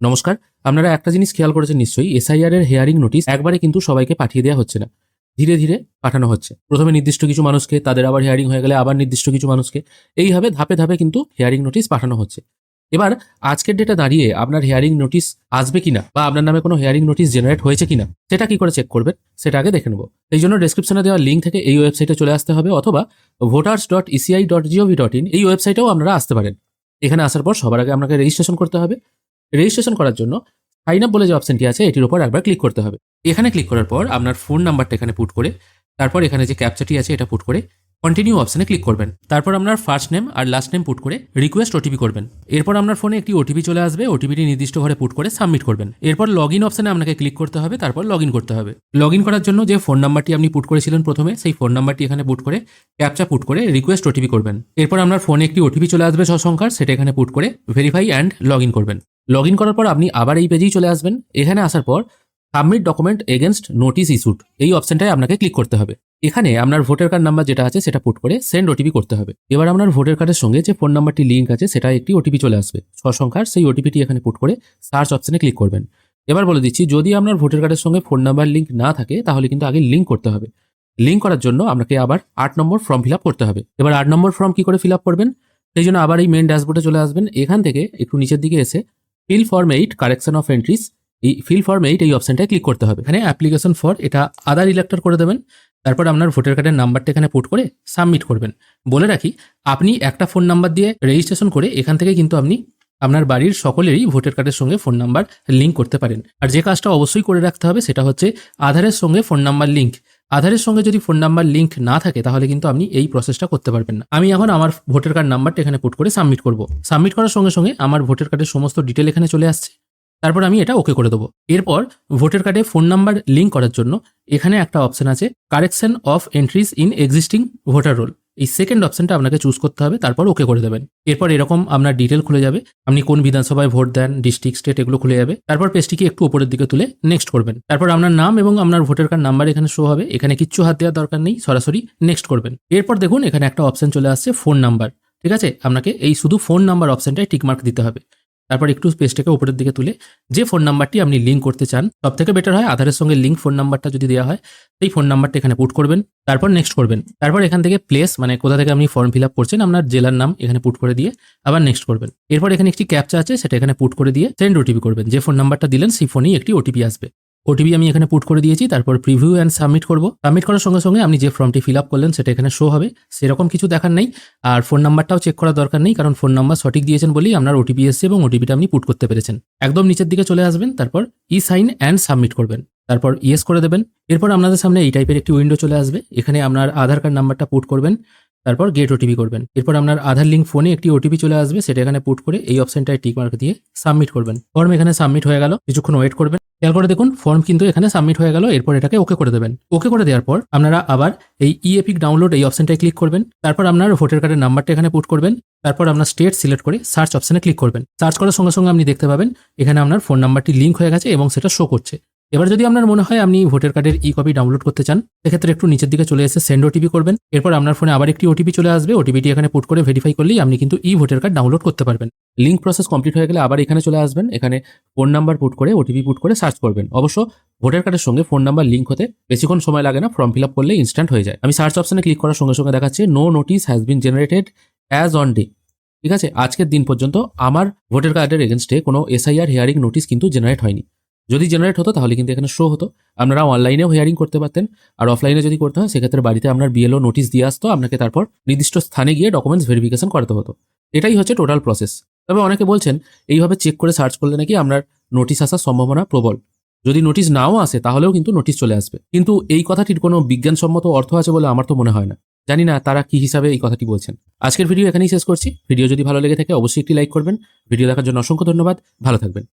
নমস্কার, আপনারা একটা জিনিস খেয়াল করেছেন নিশ্চয়ই এসআইআর এর হেয়ারিং নোটিশ একবারে কিন্তু সবাইকে পাঠিয়ে দেওয়া হচ্ছে না। ধীরে ধীরে পাঠানো হচ্ছে। প্রথমে নির্দিষ্ট কিছু মানুষকে, তাদের আবার হেয়ারিং হয়ে গেলে আবার নির্দিষ্ট কিছু মানুষকে। এইভাবে ধাপে ধাপে কিন্তু হেয়ারিং নোটিশ পাঠানো হচ্ছে। এবার আজকের ডেটা দাঁড়িয়ে আপনার হেয়ারিং নোটিশ আসবে কিনা বা আপনার নামে কোনো হেয়ারিং নোটিশ জেনারেট হয়েছে কিনা, সেটা কি করে চেক করবেন, সেটা আগে দেখে নেব। এই জন্য ডেসক্রিপশনে দেওয়া লিঙ্ক থেকে এই ওয়েবসাইটে চলে আসতে হবে অথবা voters dot ECI dot GOV dot in এই ওয়েবসাইটেও আপনারা আসতে পারেন। এখানে আসার পর সবার আগে আপনাকে রেজিস্ট্রেশন করতে হবে। রেজিস্ট্রেশন করার জন্য সাইন আপ বলে যে অপশনটি আছে, এটির উপর একবার ক্লিক করতে হবে। এখানে ক্লিক করার পর আপনার ফোন নাম্বারটা এখানে পুট করে, তারপর এখানে যে ক্যাপচাটি আছে এটা পুট করে কন্টিনিউ অপশানে ক্লিক করবেন। তারপর আপনার ফার্স্ট নেম আর লাস্ট নেম পুট করে রিকোয়েস্ট ওটিপি করবেন। এরপর আপনার ফোনে একটি ওটিপি চলে আসবে ওটিপিটি নির্দিষ্ট ঘরে পুট করে সাবমিট করবেন। এরপর লগ ইন অপশানে আপনাকে ক্লিক করতে হবে, তারপর লগ ইন করতে হবে। লগ ইন করার জন্য যে ফোন নাম্বারটি আপনি পুট করেছিলেন প্রথমে, সেই ফোন নাম্বারটি এখানে পুট করে ক্যাপচা পুট করে রিকোয়েস্ট ওটিপি করবেন। এরপর আপনার ফোনে একটি ওটিপি চলে আসবে ছ সংখ্যার সেটা এখানে পুট করে ভেরিফাই অ্যান্ড লগ ইন করবেন। লগ ইন করার পর আপনি আবার এই পেজেই চলে আসবেন। এখানে আসার পর submit document against notice issued এই অপশনটায় আপনাকে ক্লিক করতে হবে। এখানে আপনার ভোটার কার্ড নাম্বার যেটা আছে সেটা পুট করে সেন্ড ওটিপি করতে হবে। এবার আপনার ভোটার কার্ডের সঙ্গে যে ফোন নাম্বারটি লিঙ্ক আছে সেটা একটি ওটিপি চলে আসবে। ছ সংখ্যার সেই ওটিপিটি এখানে পুট করে সার্চ অপশনে ক্লিক করবেন। এবার বলে দিচ্ছি, যদি আপনার ভোটার কার্ডের সঙ্গে ফোন নাম্বার লিঙ্ক না থাকে, তাহলে কিন্তু আগে লিঙ্ক করতে হবে। লিঙ্ক করার জন্য আপনাকে আবার আট নম্বর ফর্ম ফিল করতে হবে। এবার আট নম্বর ফর্ম কি করে ফিল করবেন? সেই জন্য আবার এই মেন ড্যাশবোর্ডে চলে আসবেন। এখান থেকে একটু নিচের দিকে এসে fill form eight correction of entries এই ফিল ফর্ম এইট এই অপশনটায় ক্লিক করতে হবে। এখানে অ্যাপ্লিকেশন ফর এটা আধার ইলেক্টর করে দেবেন, তারপর আপনার ভোটার কার্ডের নাম্বারটা এখানে পুট করে সাবমিট করবেন। বলে রাখি, আপনি একটা ফোন নাম্বার দিয়ে রেজিস্ট্রেশন করে এখান থেকে কিন্তু আপনি আপনার বাড়ির সকলেরই ভোটার কার্ডের সঙ্গে ফোন নাম্বার লিঙ্ক করতে পারেন। আর যে কাজটা অবশ্যই করে রাখতে হবে সেটা হচ্ছে আধারের সঙ্গে ফোন নাম্বার লিঙ্ক আধারের সঙ্গে যদি ফোন নাম্বার লিঙ্ক না থাকে, তাহলে কিন্তু আপনি এই প্রসেসটা করতে পারবেন না। আমি এখন আমার ভোটার কার্ড নাম্বারটা এখানে পুট করে সাবমিট করব। সাবমিট করার সঙ্গে সঙ্গে আমার ভোটার কার্ডের সমস্ত ডিটেল এখানে চলে আসছে। তারপর আমি এটা ওকে করে দেবো। এরপর ভোটার কার্ডে ফোন নাম্বার লিঙ্ক করার জন্য এখানে একটা অপশন আছে correction of entries in existing voter roll এই সেকেন্ড অপশনটা আপনাকে চুজ করতে হবে, তারপর ওকে করে দেবেন। এরপর এরকম আপনার ডিটেল খুলে যাবে। আপনি কোন বিধানসভায় ভোট দেন ডিস্ট্রিক্ট স্টেট এগুলো খুলে যাবে। তারপর পেজটিকে একটু উপরের দিকে তুলে নেক্সট করবেন। তারপর আপনার নাম এবং আপনার ভোটার কার্ড নাম্বার এখানে শো হবে। এখানে কিচ্ছু হাত দেওয়ার দরকার নেই, সরাসরি নেক্সট করবেন। এরপর দেখুন, এখানে একটা অপশন চলে আসছে ফোন নাম্বার ঠিক আছে? আপনাকে এই শুধু ফোন নাম্বার অপশনটায় টিকমার্ক দিতে হবে। তারপর একটু পেজটাকে উপরের দিকে তুলে যে ফোন নাম্বারটি আপনি লিঙ্ক করতে চান সব থেকে বেটার হয় আধারের সঙ্গে লিঙ্ক ফোন নাম্বারটা যদি দেওয়া হয়, সেই ফোন নাম্বারটা এখানে পুট করবেন, তারপর নেক্সট করবেন। তারপর এখান থেকে প্লেস মানে কোথা থেকে আপনি ফর্ম ফিল আপ করছেন, আপনার জেলার নাম এখানে পুট করে দিয়ে আবার নেক্সট করবেন। এরপর এখানে একটি ক্যাপচা আছে, সেটা এখানে পুট করে দিয়ে সেন্ড ওটিপি করবেন। যে ফোন নাম্বারটা দিলেন, সেই ফোনেই একটি ওটিপি আসবে। ওটিপি আমি এখানে পুট করে দিয়েছি, তারপর প্রিভিউ অ্যান্ড সাবমিট করব। সাবমিট করার সঙ্গে সঙ্গে আপনি যে ফর্মটি ফিল আপ করলেন, সেটা এখানে শো হবে। সেরকম কিছু দেখার নেই। আর ফোন নাম্বারটাও চেক করার দরকার নেই, কারণ ফোন নাম্বার সঠিক দিয়েছেন বলেই আপনার ওটিপি এসছে এবং ওটিপিটা আপনি পুট করতে পেরেছেন। একদম নিচের দিকে চলে আসবেন, তারপর ই সাইন অ্যান্ড সাবমিট করবেন। তারপর ইয়েস করে দেবেন। এরপর আপনাদের সামনে এই টাইপের একটি উইন্ডো চলে আসবে। এখানে আপনার আধার কার্ড নাম্বারটা পুট করবেন। তারপর গেট ওটিপি করবেন। এরপর আপনার আধার লিঙ্ক ফোনে একটি ওটিপি চলে আসবে, সেটা এখানে পুট করে এই অপশনটায় টিক মার্ক দিয়ে সাবমিট করবেন। ফর্ম এখানে সাবমিট হয়ে গেল, কিছুক্ষণ ওয়েট করবেন। খেয়াল করে দেখুন ফর্ম কিন্তু এখানে সাবমিট হয়ে গেল, এরপর এটাকে ওকে করে দেবেন। ওকে করে দেওয়ার পর আপনারা আবার এই ই এপিক ডাউনলোড এই অপশনটায় ক্লিক করবেন। তারপর আপনার ভোটার কার্ডের নাম্বারটা এখানে পুট করবেন। তারপর আপনার স্টেট সিলেক্ট করে সার্চ অপশনে ক্লিক করবেন। সার্চ করার সঙ্গে সঙ্গে আপনি দেখতে পাবেন, এখানে আপনার ফোন নাম্বারটি লিঙ্ক হয়ে গেছে এবং সেটা শো করছে। এবার যদি আপনার মনে হয় আপনি ভোটার কার্ডের ই কপি ডাউনলোড করতে চান সেক্ষেত্রে একটু নিচের দিকে চলে এসে সেন্ড ওটিপি করবেন। এরপর আপনার ফোনে আবার একটি ওটিপি চলে আসবে। ওটিপিটি এখানে পুট করে ভেরিফাই করলেই আপনি কিন্তু ই ভোটার কার্ড ডাউনলোড করতে পারবেন। লিঙ্ক প্রসেস কমপ্লিট হয়ে গেলে আবার এখানে চলে আসবেন। এখানে ফোন নাম্বার পুট করে ওটিপি পুট করে সার্চ করবেন। অবশ্য ভোটার কার্ডের সঙ্গে ফোন নাম্বার লিঙ্ক হতে বেশিক্ষণ সময় লাগে না ফর্ম ফিল আপ করলে ইনস্ট্যান্ট হয়ে যায়। আমি সার্চ অপশনে ক্লিক করার সঙ্গে সঙ্গে দেখাচ্ছে no notice has been generated as on day ঠিক আছে? আজকের দিন পর্যন্ত আমার ভোটার কার্ডের এগেনস্টে কোনো এসআইআর হিয়ারিং নোটিস কিন্তু জেনারেট হয়নি। যদি জেনারেট হতো, তাহলে কিন্তু এখানে শো হতো। আপনারা অনলাইনেও হিয়ারিং করতে পারতেন। আর অফলাইনে যদি করতে হয়, সেক্ষেত্রে বাড়িতে আপনার বিএলও নোটিশ দিয়ে আসতো, আপনাকে তারপর নির্দিষ্ট স্থানে গিয়ে ডকুমেন্টস ভেরিফিকেশন করাতে হতো। এটাই হচ্ছে টোটাল প্রসেস তবে অনেকে বলছেন, এইভাবে চেক করে সার্চ করলে নাকি আপনার নোটিশ আসার সম্ভাবনা প্রবল। যদি নোটিশ নাও আসে, তাহলেও কিন্তু নোটিশ চলে আসবে। কিন্তু এই কথাটির কোনো বিজ্ঞানসম্মত অর্থ আছে বলে আমার তো মনে হয় না। জানি না তারা কি হিসাবে এই কথাটি বলছেন। আজকের ভিডিও এখানেই শেষ করছি। ভিডিও যদি ভালো লেগে থাকে, অবশ্যই একটি লাইক করবেন। ভিডিও দেখার জন্য অসংখ্য ধন্যবাদ। ভালো থাকবেন।